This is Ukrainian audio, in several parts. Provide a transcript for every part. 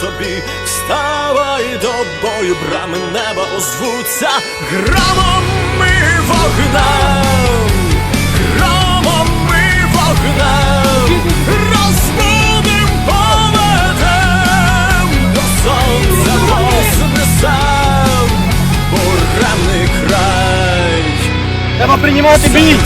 тобі, вставай до бою, брами неба озвуться громом ми вогнем, громом ми вогнем, розбудим поведем, до сонця вознесем, буремний край. Треба приймати бій!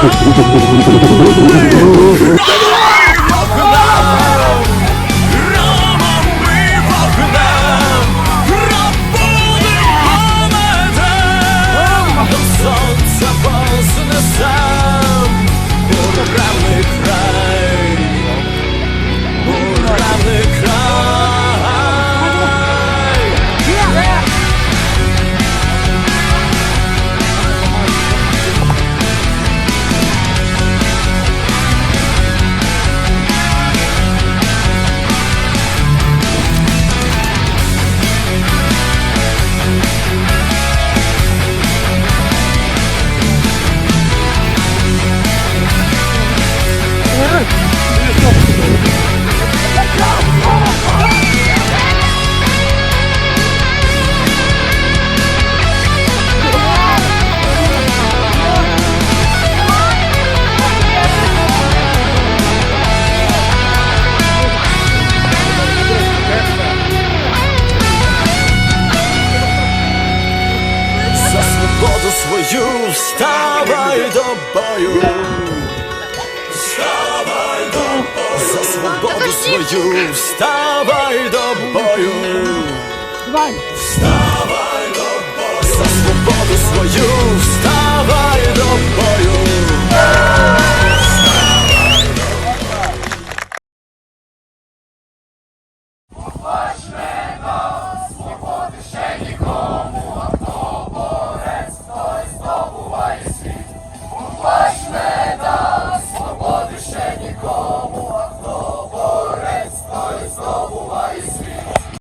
Oh, бою, вставай до бою, вставай до бою, за свободу свою, вставай до бою, вставай до бою, за свободу свою, вставай до бою.